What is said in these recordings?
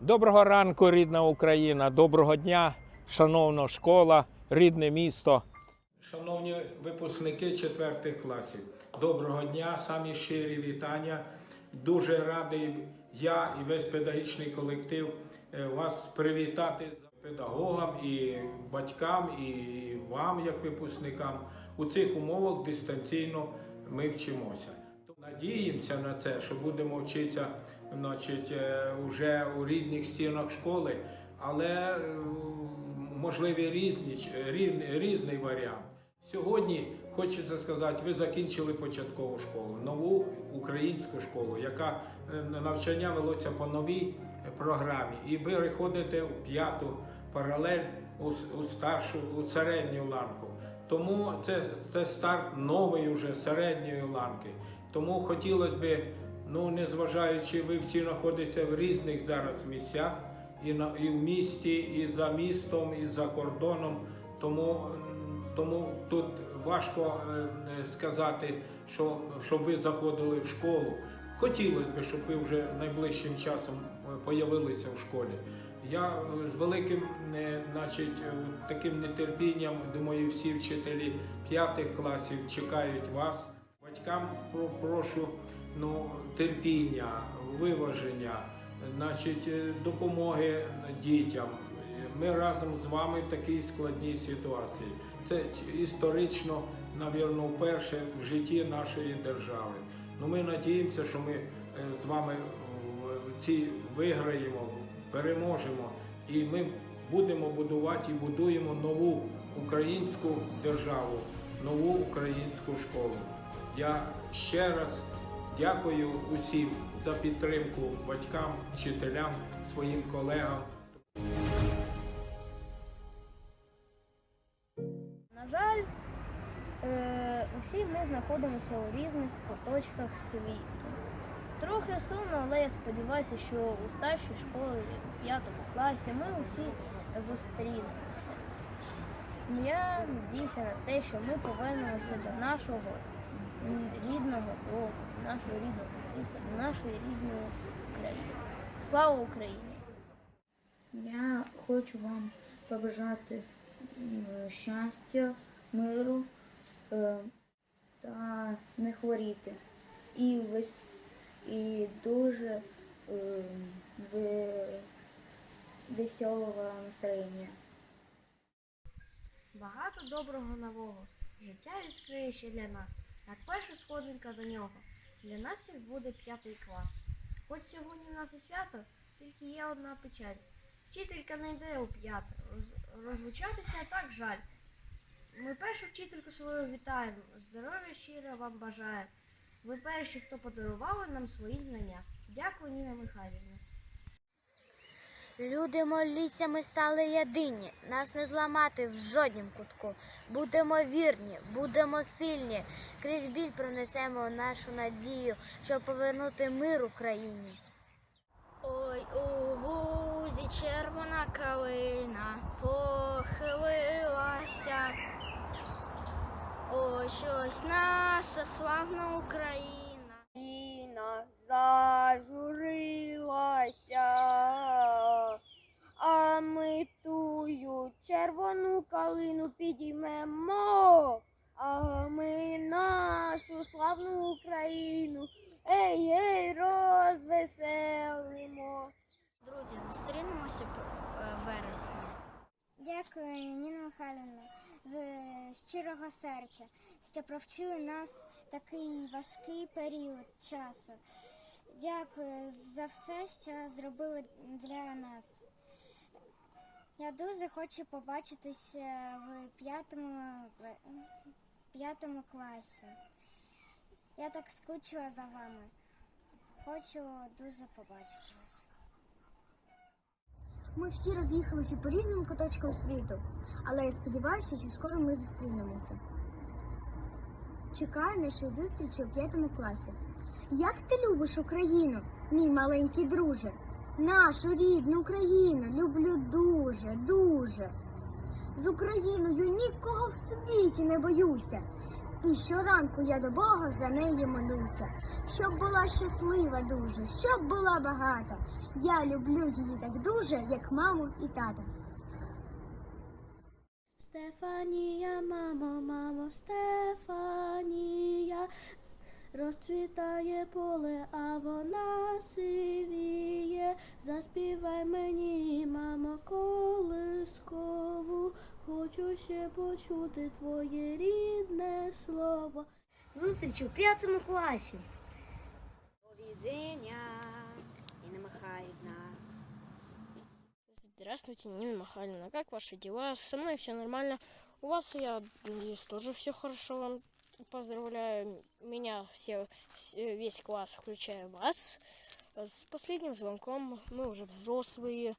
Доброго ранку, рідна Україна, доброго дня, шановна школа, рідне місто. Шановні випускники четвертих класів, доброго дня, самі щирі вітання. Дуже радий я і весь педагогічний колектив е, вас привітати педагогам і батькам, і вам, як випускникам. У цих умовах дистанційно ми вчимося. Надіємося на це, що будемо вчитися значить, е, вже у рідних стінах школи, але е, можливі різні, різний, варіант. Сьогодні хочеться сказати, ви закінчили початкову школу, нову українську школу, яка е, навчання велося по новій е, програмі. І ви переходите у п'яту паралель у, у старшу, у середню ланку. Тому це, це старт нової вже середньої ланки. Тому хотілося б, ну незважаючи, ви всі знаходитеся в різних зараз місцях, і, на, і в місті, і за містом, і за кордоном. Тому, тому тут важко е, е, сказати, що, щоб ви заходили в школу. Хотілося б, щоб ви вже найближчим часом е, появилися в школі. Я з великим значить, таким нетерпінням, думаю, всі вчителі п'ятих класів чекають вас. Батькам прошу ну, терпіння, виваження, значить, е, допомоги дітям. Ми разом з вами в такій складній ситуації. Це історично, навірно, вперше в житті нашої держави. Ну, ми надіємося, що ми е, з вами ці виграємо, переможемо, і ми будемо будувати і будуємо нову українську державу, нову українську школу. Я ще раз дякую усім за підтримку батькам, вчителям, своїм колегам. На жаль, е, усі ми знаходимося у різних куточках світу. Трохи сумно, але я сподіваюся, що у старшій школі, в п'ятому класі, ми усі зустрінемося. Я надіюся на те, що ми повернемося до нашого рідного дому, до нашого рідного міста, до нашої рідної країни. Слава Україні! Я хочу вам побажати щастя, миру е, та не хворіти. І весь і дуже е, веселого настроєння. Багато доброго нового. Життя відкриє ще для нас. Як перша сходинка до нього. Для нас всіх буде п'ятий клас. Хоч сьогодні в нас і свято, тільки є одна печаль. Вчителька не йде у п'ят, Роз- Розлучатися так жаль. Ми першу вчительку свою вітаємо. Здоров'я щиро вам бажаємо. Ви перші, хто подарували нам свої знання. Дякую, Ніна Михайлівна. Люди моліться, ми стали єдині, нас не зламати в жоднім кутку. Будемо вірні, будемо сильні, крізь біль пронесемо нашу надію, щоб повернути мир Україні. Ой, у лузі червона калина похилилася. Ой, щось наша славна Україна. Україна зажурилася, а ми тую червону калину підіймемо, а ми нашу славну Україну. Ей, ей, розвеселимо. Друзі, зустрінемося в вересні. Дякую, Ніна Михайлівна, з щирого серця, що провчили нас такий важкий період часу. Дякую за все, що зробили для нас. Я дуже хочу побачитися в п'ятому, п'ятому класі. Я так скучила за вами. Хочу дуже побачити вас. Ми всі роз'їхалися по різним куточкам світу, але я сподіваюся, що скоро ми зустрінемося. Чекаю нашої зустрічі у п'ятому класі. Як ти любиш Україну, мій маленький друже? Нашу рідну Україну люблю дуже, дуже. З Україною нікого в світі не боюся. І щоранку я до Бога за неї молюся, щоб була щаслива дуже, щоб була багата. Я люблю її так дуже, як маму і тата. Стефанія, мамо, мамо, Стефанія, розцвітає поле, а вона сивіє. Заспівай мені, мамо, колискову, хочу ще почути твоє рідне слово. Зустріч у п'ятому класі. Повідення, Інна Михайлівна. Здравствуйте, Нина Михайловна. Как ваши дела? Со мной все нормально. У вас, я надеюсь, тоже все хорошо. Вам поздравляю. Меня все, все- весь класс, включая вас. С последним звонком мы уже взрослые.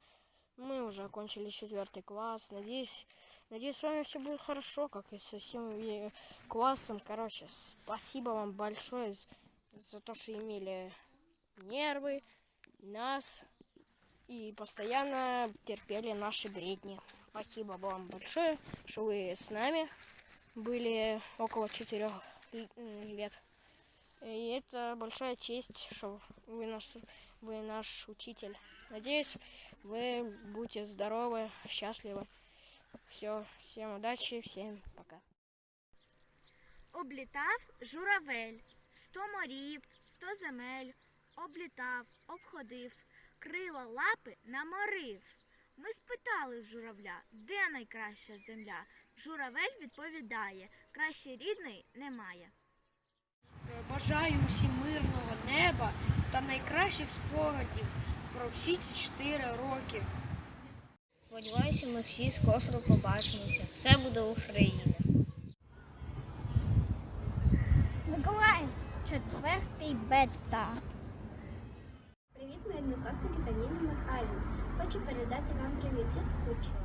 Мы уже окончили четвертый класс. Надеюсь, надеюсь, с вами все будет хорошо, как и со всем э, классом. Короче, спасибо вам большое за то, что имели нервы, нас и постоянно терпели наши бредни. Спасибо вам большое, что вы с нами были около четырех л- м, лет. И это большая честь, что вы наш, вы наш учитель. Надеюсь, вы будете здоровы, счастливы. Все, всем удачи, всем пока. Облітав журавель, сто морів, сто земель, облітав, обходив, крила лапи наморив. Ми спитали в журавля, де найкраща земля. Журавель відповідає, краще рідної немає. Бажаю усім мирного неба та найкращих спогадів про всі ці чотири роки. Сподіваюся, ми всі скоро побачимося. Все буде Україна. Миколай, четвертий бета. Привіт, мої однокласники та Ніна Михайлівна. Хочу передати вам привіт, я скучила.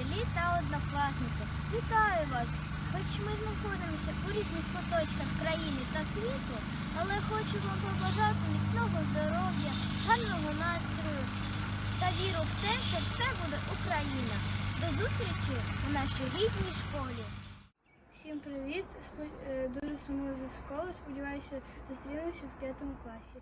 Вчителі та однокласники, вітаю вас! Хоч ми знаходимося у різних куточках країни та світу, але хочу вам побажати міцного здоров'я, гарного настрою та віру в те, що все буде Україна. До зустрічі у нашій рідній школі. Всім привіт! Е, Дуже сумую за школу. Сподіваюся, зустрінемося в п'ятому класі.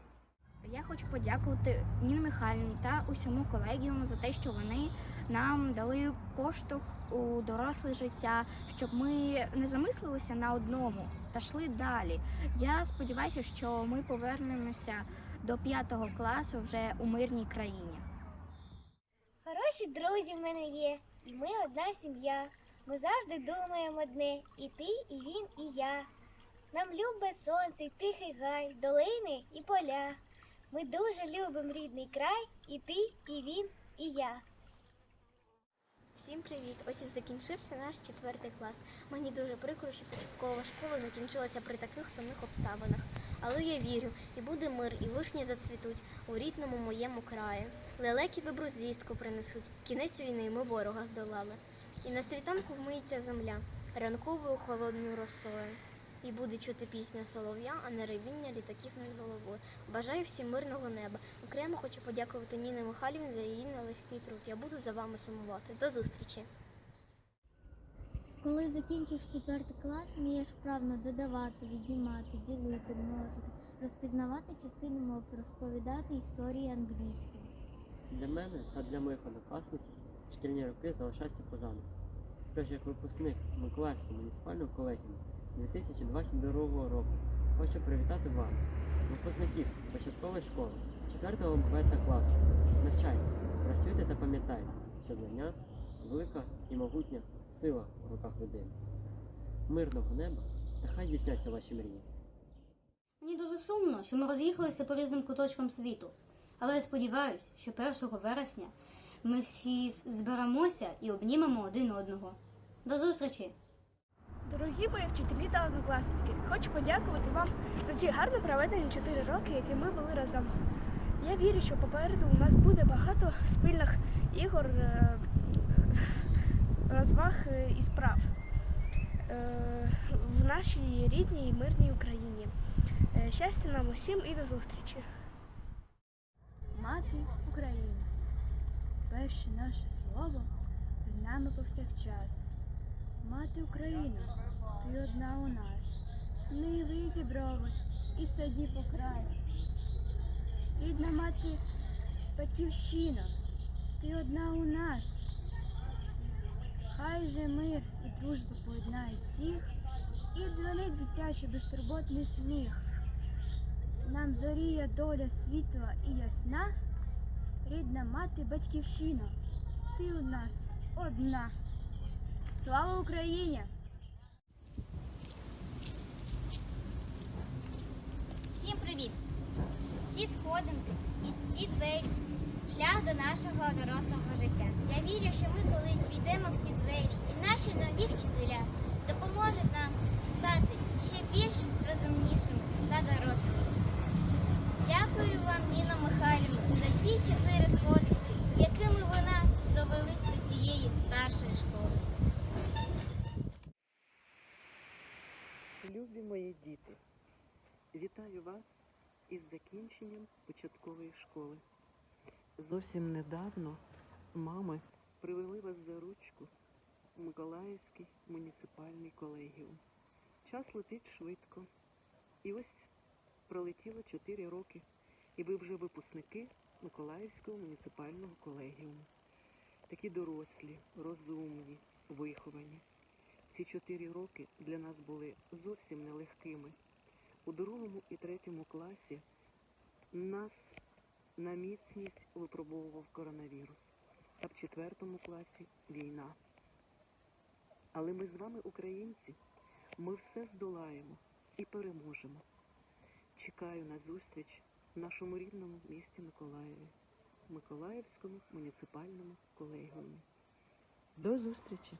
Я хочу подякувати Ніні Михайлівні та усьому колегіуму за те, що вони нам дали поштовх у доросле життя, щоб ми не замислилися на одному та йшли далі. Я сподіваюся, що ми повернемося до п'ятого класу вже у мирній країні. Хороші друзі в мене є, і ми одна сім'я. Ми завжди думаємо одне, і ти, і він, і я. Нам любе сонце, і тихий гай, долини і поля. Ми дуже любимо рідний край, і ти, і він, і я. Всім привіт! Ось і закінчився наш четвертий клас. Мені дуже прикро, що початкова школа закінчилася при таких сумних обставинах. Але я вірю, і буде мир, і вишні зацвітуть у рідному моєму краї. Лелеки добру звістку принесуть. Кінець війни ми ворога здолали. І на світанку вмиється земля ранковою холодною росою. І буде чути пісня солов'я, а не ревіння літаків над головою. Бажаю всім мирного неба. Окремо хочу подякувати Ніні Михайлівні за її нелегкий труд. Я буду за вами сумувати. До зустрічі! Коли закінчиш четвертий клас, вмієш вправно додавати, віднімати, ділити, множити, розпізнавати частини мов, розповідати історії англійською. Для мене та для моїх однокласників шкільні роки залишаються позаду. Тож як випускник Миколаївського муніципального колегіуму 2022 року хочу привітати вас, випускників початкової школи 4 бета класу. Навчайтесь, працюйте та пам'ятайте, що знання велика і могутня сила в руках людини. Мирного неба та хай здійсняться ваші мрії. Мені дуже сумно, що ми роз'їхалися по різним куточкам світу. Але я сподіваюся, що 1 вересня ми всі зберемося і обнімемо один одного. До зустрічі! Дорогі мої вчителі та однокласники, хочу подякувати вам за ці гарно проведені 4 роки, які ми були разом. Я вірю, що попереду у нас буде багато спільних ігор, е, розваг і справ е, в нашій рідній і мирній Україні. Е, Щастя нам усім і до зустрічі! Мати Україна, перше наше слово з нами повсякчас. Мати Україна, ти одна у нас, не вийді брови і садів окрас. Рідна мати батьківщина, ти одна у нас. Хай же мир і дружба поєднають всіх, і дзвонить дитячий безтурботний сміх. Нам зоріє доля світла і ясна, рідна мати батьківщина, ти у нас одна. Слава Україні! Всім привіт! Ці сходинки і ці двері шлях до нашого дорослого життя. Я вірю, що ми колись війдемо в ці двері, і наші нові вчителя допоможуть нам стати ще більш розумнішими та дорослими. Дякую вам, Ніно Михайлівна, за ті чотири сходинки, якими ви нас довели до цієї старшої школи. Мої діти, вітаю вас із закінченням початкової школи. Зовсім недавно мами привели вас за ручку в Миколаївський муніципальний колегіум. Час летить швидко. І ось пролетіло 4 роки, і ви вже випускники Миколаївського муніципального колегіуму. Такі дорослі, розумні, виховані. Ці чотири роки для нас були зовсім нелегкими. У другому і третьому класі нас на міцність випробовував коронавірус, а в четвертому класі війна. Але ми з вами, українці, ми все здолаємо і переможемо. Чекаю на зустріч в нашому рідному місті Миколаєві, Миколаївському муніципальному колегіумі. До зустрічі!